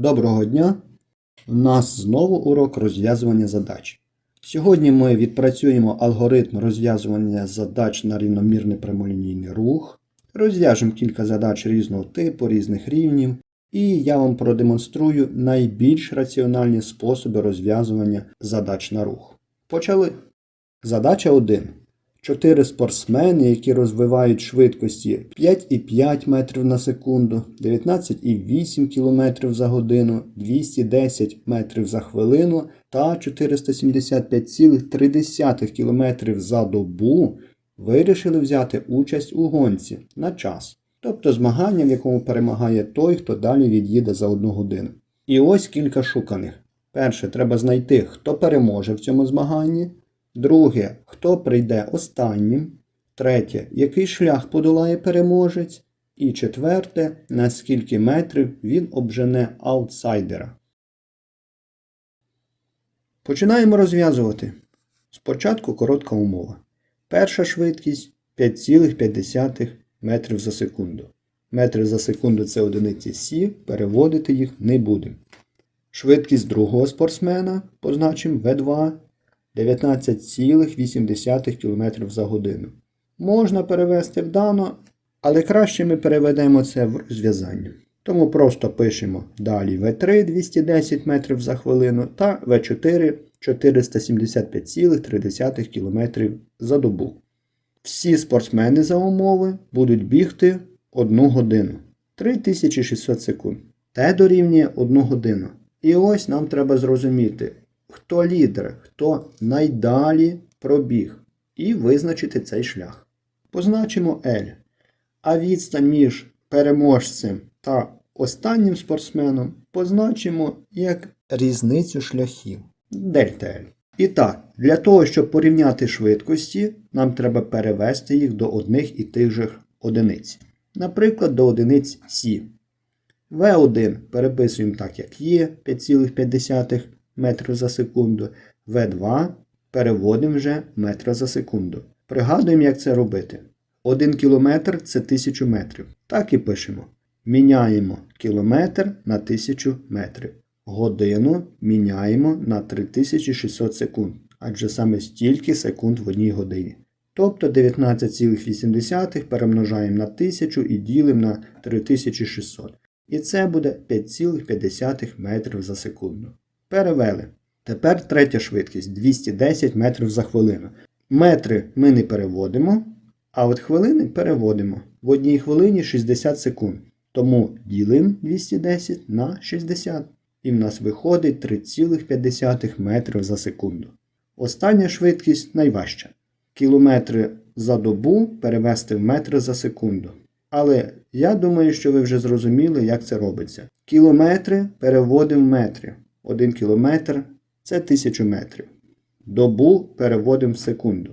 Доброго дня! У нас знову урок розв'язування задач. Сьогодні ми відпрацюємо алгоритм розв'язування задач на рівномірний прямолінійний рух, розв'яжемо кілька задач різного типу, різних рівнів, і я вам продемонструю найбільш раціональні способи розв'язування задач на рух. Почали. Задача 1. Чотири спортсмени, які розвивають швидкості 5,5 метрів на секунду, 19,8 км за годину, 210 метрів за хвилину та 475,3 км за добу вирішили взяти участь у гонці на час. Тобто змагання, в якому перемагає той, хто далі від'їде за одну годину. І ось кілька шуканих. Перше, треба знайти, хто переможе в цьому змаганні. Друге, хто прийде останнім. Третє, який шлях подолає переможець. І четверте, на скільки метрів він обжене аутсайдера. Починаємо розв'язувати. Спочатку коротка умова. Перша швидкість 5,5 метрів за секунду. Метри за секунду це одиниці Сі, переводити їх не будемо. Швидкість другого спортсмена позначимо В2 19,8 км за годину. Можна перевести в дано, але краще ми переведемо це в розв'язання. Тому просто пишемо далі В3 210 метрів за хвилину та В4 475,3 км за добу. Всі спортсмени за умови будуть бігти 1 годину 3600 секунд. Те дорівнює 1 годину. І ось нам треба зрозуміти, хто лідер, хто найдалі пробіг, і визначити цей шлях. Позначимо L. А відстань між переможцем та останнім спортсменом позначимо як різницю шляхів дельта L. І так, для того, щоб порівняти швидкості, нам треба перевести їх до одних і тих же одиниць. Наприклад, до одиниць Сі. В1 переписуємо так, як є 5,5 метрів за секунду. В2 переводимо вже метра за секунду. Пригадуємо, як це робити. 1 кілометр це 1000 метрів. Так і пишемо. Міняємо кілометр на 1000 метрів. Годину міняємо на 3600 секунд. Адже саме стільки секунд в одній годині. Тобто 19,8 перемножаємо на 1000 і ділимо на 3600. І це буде 5,5 метрів за секунду. Перевели. Тепер третя швидкість 210 метрів за хвилину. Метри ми не переводимо, а от хвилини переводимо. В одній хвилині 60 секунд. Тому ділимо 210 на 60. І в нас виходить 3,5 метрів за секунду. Остання швидкість найважча. Кілометри за добу перевести в метри за секунду. Але я думаю, що ви вже зрозуміли, як це робиться. Кілометри переводимо в метри. 1 кілометр це 1000 метрів. Добу переводимо в секунду.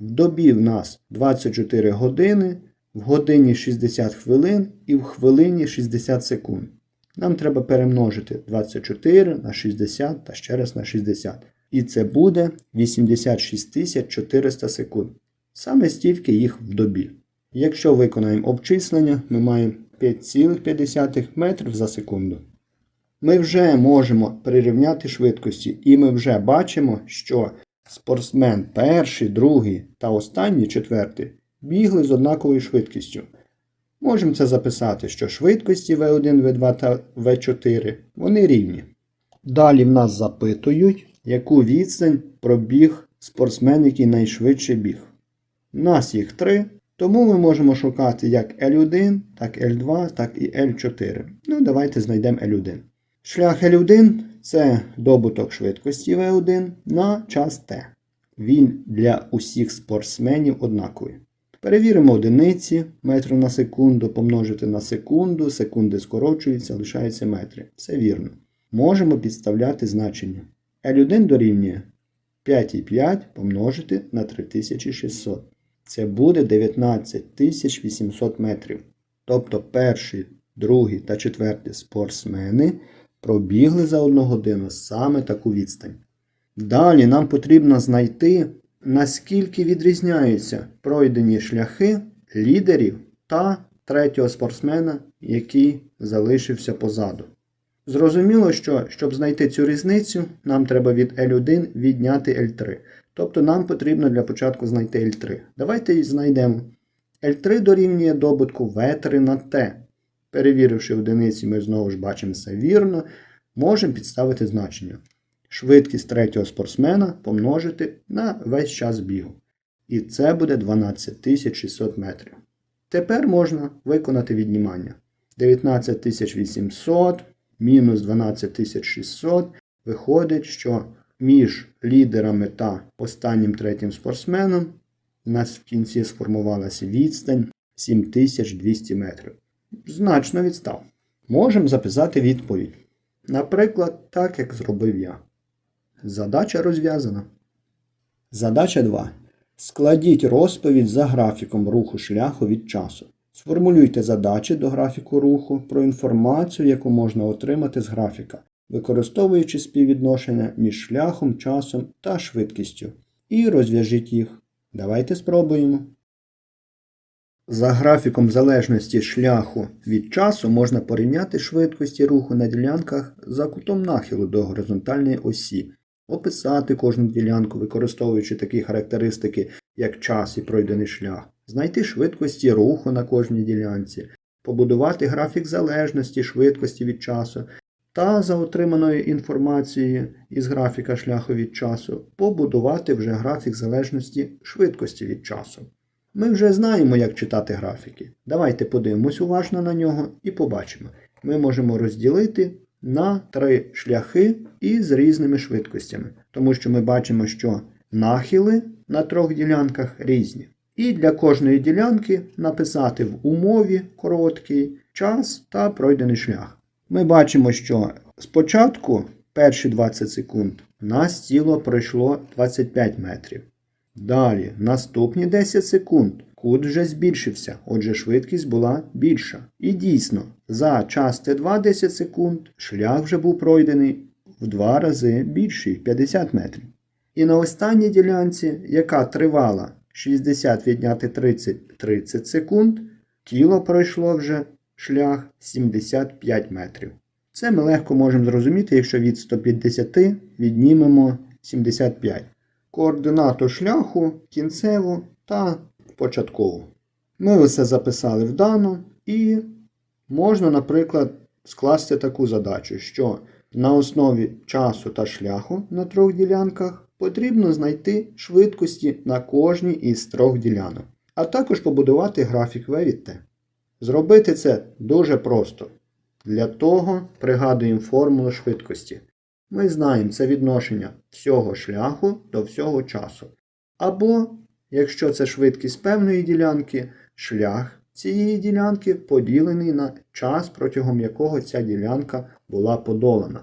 В добі в нас 24 години, в годині 60 хвилин і в хвилині 60 секунд. Нам треба перемножити 24 на 60 та ще раз на 60. І це буде 86 400 секунд. Саме стільки їх в добі. Якщо виконаємо обчислення, ми маємо 5,5 метрів за секунду. Ми вже можемо прирівняти швидкості, і ми вже бачимо, що спортсмен перший, другий та останній четвертий бігли з однаковою швидкістю. Можемо це записати, що швидкості V1, V2 та V4 вони рівні. Далі в нас запитують, яку відстань пробіг спортсмен, який найшвидше біг. У нас їх три, тому ми можемо шукати як L1, так L2, так і L4. Ну, давайте знайдемо L1. Шлях L1 це добуток швидкості V1 на час T. Він для усіх спортсменів однаковий. Перевіримо одиниці метрів на секунду, помножити на секунду, секунди скорочуються, лишаються метри. Все вірно. Можемо підставляти значення. L1 дорівнює 5,5 помножити на 3600. Це буде 19800 метрів. Тобто перший, другий та четвертий спортсмени пробігли за одну годину саме таку відстань. Далі нам потрібно знайти, наскільки відрізняються пройдені шляхи лідерів та третього спортсмена, який залишився позаду. Зрозуміло, що щоб знайти цю різницю, нам треба від L1 відняти L3. Тобто нам потрібно для початку знайти L3. Давайте знайдемо. L3 дорівнює добутку V3 на T. Перевіривши одиниці, ми знову ж бачимо все вірно. Можемо підставити значення. Швидкість третього спортсмена помножити на весь час бігу. І це буде 12600 метрів. Тепер можна виконати віднімання. 19800 мінус 12600 виходить, що між лідерами та останнім третім спортсменом у нас в кінці сформувалася відстань 7200 метрів. Значно відстав. Можемо записати відповідь. Наприклад, так як зробив я. Задача розв'язана. Задача 2. Складіть розповідь за графіком руху шляху від часу. Сформулюйте задачі до графіку руху про інформацію, яку можна отримати з графіка, використовуючи співвідношення між шляхом, часом та швидкістю. І розв'яжіть їх. Давайте спробуємо. За графіком залежності шляху від часу можна порівняти швидкості руху на ділянках за кутом нахилу до горизонтальної осі, описати кожну ділянку, використовуючи такі характеристики, як час і пройдений шлях, знайти швидкості руху на кожній ділянці, побудувати графік залежності швидкості від часу та за отриманою інформацією із графіка шляху від часу побудувати вже графік залежності швидкості від часу. Ми вже знаємо, як читати графіки. Давайте подивимось уважно на нього і побачимо. Ми можемо розділити на три шляхи із різними швидкостями, тому що ми бачимо, що нахили на трьох ділянках різні. І для кожної ділянки написати в умові короткий час та пройдений шлях. Ми бачимо, що спочатку перші 20 секунд у нас тіло пройшло 25 метрів. Далі, наступні 10 секунд. Кут вже збільшився, отже, швидкість була більша. І дійсно, за час Т2 10 секунд шлях вже був пройдений в два рази більший 50 метрів. І на останній ділянці, яка тривала 60 відняти 30 30 секунд, тіло пройшло вже шлях 75 метрів. Це ми легко можемо зрозуміти, якщо від 150 віднімемо 75 координату шляху, кінцеву та початкову. Ми усе записали в дану і можна, наприклад, скласти таку задачу, що на основі часу та шляху на трьох ділянках потрібно знайти швидкості на кожній із трьох ділянок, а також побудувати графік V. Зробити це дуже просто. Для того пригадуємо формулу швидкості. Ми знаємо це відношення всього шляху до всього часу. Або, якщо це швидкість певної ділянки, шлях цієї ділянки поділений на час, протягом якого ця ділянка була подолана.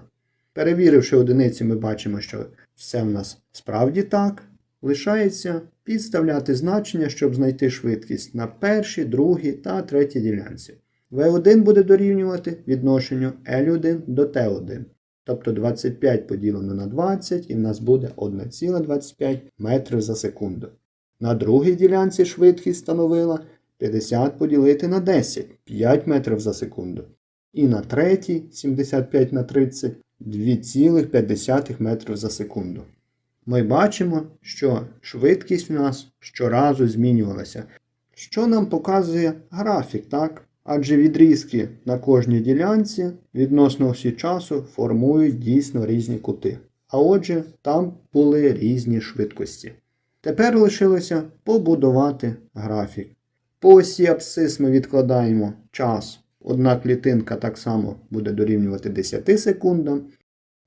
Перевіривши одиниці, ми бачимо, що все в нас справді так. Лишається підставляти значення, щоб знайти швидкість на першій, другій та третій ділянці. V1 буде дорівнювати відношенню L1 до T1. Тобто 25 поділено на 20 і в нас буде 1,25 метрів за секунду. На другій ділянці швидкість становила 50 поділити на 10 5 метрів за секунду. І на третій 75 на 30 2,5 метрів за секунду. Ми бачимо, що швидкість у нас щоразу змінювалася. Що нам показує графік, так? Адже відрізки на кожній ділянці відносно осі часу формують дійсно різні кути. А отже, там були різні швидкості. Тепер лишилося побудувати графік. По осі абсцис ми відкладаємо час. Одна клітинка так само буде дорівнювати 10 секундам.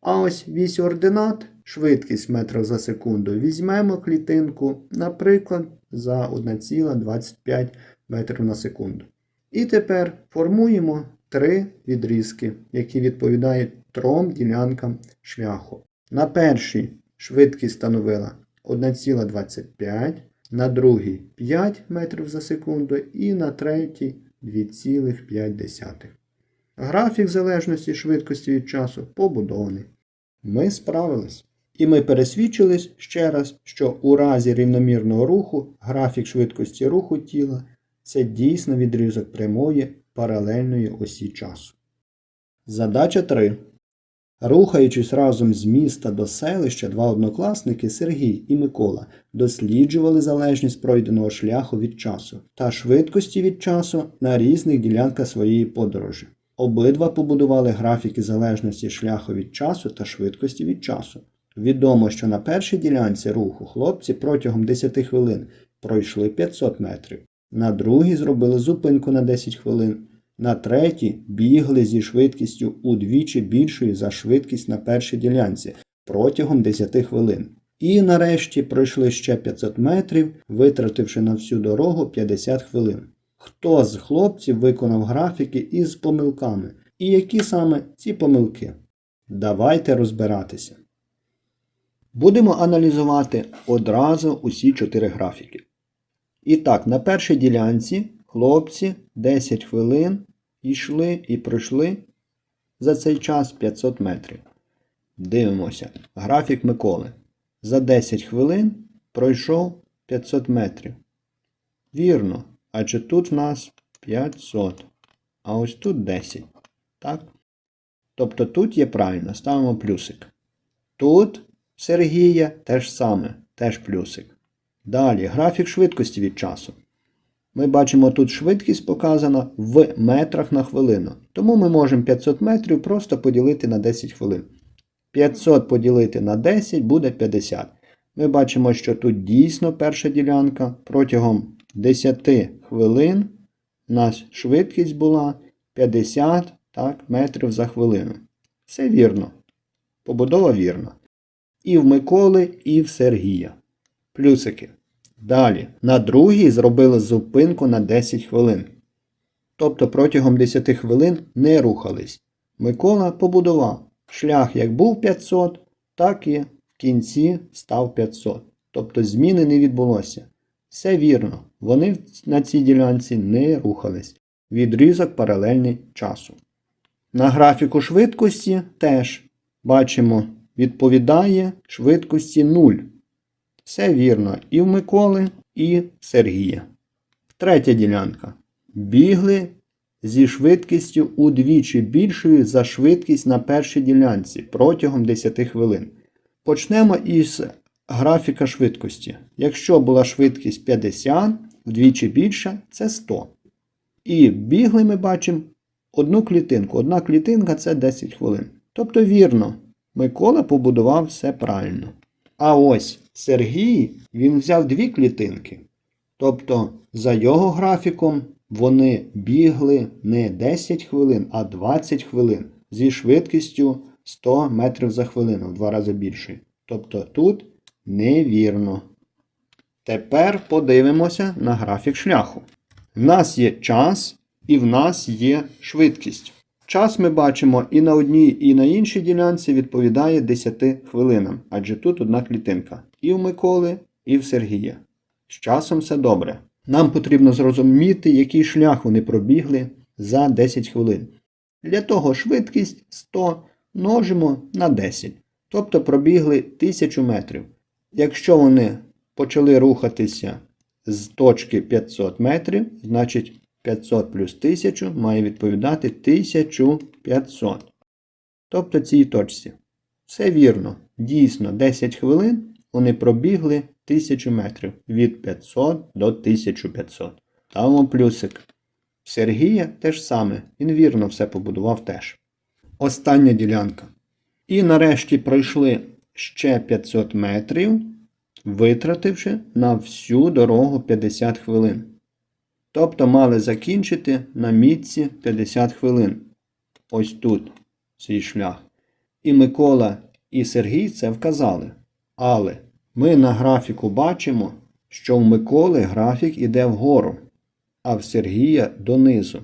А ось вісь ординат, швидкість метрів за секунду, візьмемо клітинку, наприклад, за 1,25 метрів на секунду. І тепер формуємо три відрізки, які відповідають трьом ділянкам шляху. На першій швидкість становила 1,25, на другій 5 метрів за секунду і на третій 2,5. Графік залежності швидкості від часу побудований. Ми справились. І ми пересвідчились ще раз, що у разі рівномірного руху графік швидкості руху тіла це дійсно відрізок прямої паралельної осі часу. Задача 3. Рухаючись разом з міста до селища, два однокласники Сергій і Микола досліджували залежність пройденого шляху від часу та швидкості від часу на різних ділянках своєї подорожі. Обидва побудували графіки залежності шляху від часу та швидкості від часу. Відомо, що на першій ділянці руху хлопці протягом 10 хвилин пройшли 500 метрів, на другій зробили зупинку на 10 хвилин, на третій бігли зі швидкістю удвічі більшою за швидкість на першій ділянці протягом 10 хвилин. І нарешті пройшли ще 500 метрів, витративши на всю дорогу 50 хвилин. Хто з хлопців виконав графіки із помилками? І які саме ці помилки? Давайте розбиратися. Будемо аналізувати одразу усі чотири графіки. І так, на першій ділянці хлопці 10 хвилин йшли і пройшли за цей час 500 метрів. Дивимося. Графік Миколи. За 10 хвилин пройшов 500 метрів. Вірно, адже тут в нас 500, а ось тут 10. Так? Тобто тут є правильно, ставимо плюсик. Тут Сергія теж саме, теж плюсик. Далі, графік швидкості від часу. Ми бачимо, тут швидкість показана в метрах на хвилину. Тому ми можемо 500 метрів просто поділити на 10 хвилин. 500 поділити на 10 буде 50. Ми бачимо, що тут дійсно перша ділянка протягом 10 хвилин у нас швидкість була 50 так, метрів за хвилину. Все вірно. Побудова вірна. І в Миколи, і в Сергія. Плюсики. Далі. На другій зробили зупинку на 10 хвилин. Тобто протягом 10 хвилин не рухались. Микола побудував. Шлях як був 500, так і в кінці став 500. Тобто зміни не відбулося. Все вірно, вони на цій ділянці не рухались. Відрізок паралельний часу. На графіку швидкості теж бачимо, відповідає швидкості 0. Все вірно і в Миколи, і в Сергія. Третя ділянка. Бігли зі швидкістю удвічі більшою за швидкість на першій ділянці протягом 10 хвилин. Почнемо із графіка швидкості. Якщо була швидкість 50, вдвічі більша, це 100. І бігли ми бачимо одну клітинку. Одна клітинка це 10 хвилин. Тобто, вірно, Микола побудував все правильно. А ось Сергій він взяв дві клітинки. Тобто, за його графіком, вони бігли не 10 хвилин, а 20 хвилин зі швидкістю 100 метрів за хвилину, в два рази більше. Тобто тут невірно. Тепер подивимося на графік шляху. В нас є час і в нас є швидкість. Час ми бачимо і на одній, і на іншій ділянці відповідає 10 хвилинам, адже тут одна клітинка. І в Миколи, і в Сергія. З часом все добре. Нам потрібно зрозуміти, який шлях вони пробігли за 10 хвилин. Для того швидкість 100 множимо на 10, тобто пробігли 1000 метрів. Якщо вони почали рухатися з точки 500 метрів, значить 500 плюс 1000 має відповідати 1500. Тобто цій точці. Все вірно. Дійсно, 10 хвилин вони пробігли 1000 метрів від 500 до 1500. Ставимо плюсик. Сергія теж саме. Він вірно все побудував теж. Остання ділянка. І нарешті пройшли ще 500 метрів, витративши на всю дорогу 50 хвилин. Тобто мали закінчити на мітці 50 хвилин. Ось тут свій шлях. І Микола і Сергій це вказали. Але ми на графіку бачимо, що в Миколи графік іде вгору, а в Сергія донизу.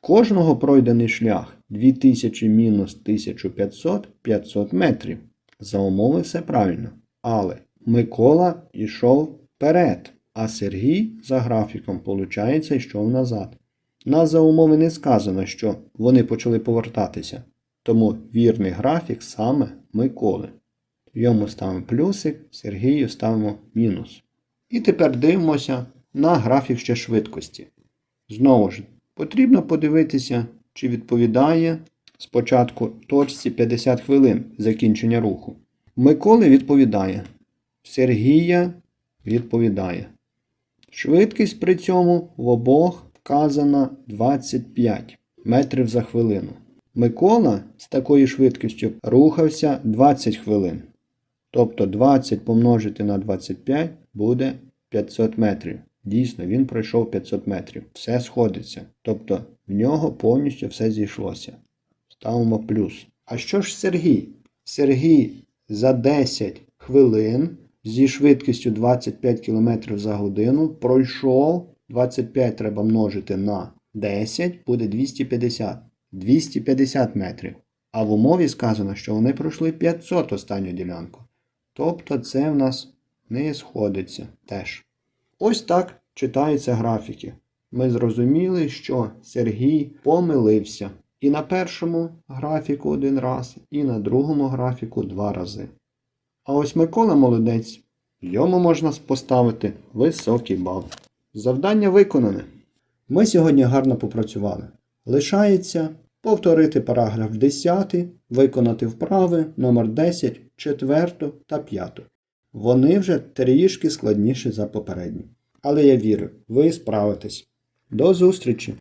Кожного пройдений шлях 2000 мінус 1500 500 метрів. За умови все правильно. Але Микола йшов вперед, а Сергій за графіком, виходить, йшов назад. Нас за умови не сказано, що вони почали повертатися. Тому вірний графік саме Миколи. Йому ставимо плюсик, Сергію ставимо мінус. І тепер дивимося на графік ще швидкості. Знову ж, потрібно подивитися, чи відповідає спочатку точці 50 хвилин закінчення руху. Миколи відповідає. Сергія відповідає. Швидкість при цьому в обох вказана 25 метрів за хвилину. Микола з такою швидкістю рухався 20 хвилин. Тобто 20 помножити на 25 буде 500 метрів. Дійсно, він пройшов 500 метрів. Все сходиться. Тобто в нього повністю все зійшлося. Ставимо плюс. А що ж Сергій? Сергій за 10 хвилин зі швидкістю 25 км за годину пройшов 25 треба множити на 10, буде 250. 250 метрів. А в умові сказано, що вони пройшли 500 останню ділянку. Тобто це в нас не сходиться теж. Ось так читаються графіки. Ми зрозуміли, що Сергій помилився і на першому графіку один раз, і на другому графіку два рази. А ось Микола молодець. Йому можна поставити високий бал. Завдання виконане. Ми сьогодні гарно попрацювали. Лишається повторити параграф 10, виконати вправи номер 10, 4 та 5. Вони вже трішки складніші за попередні. Але я вірю, ви справитесь. До зустрічі!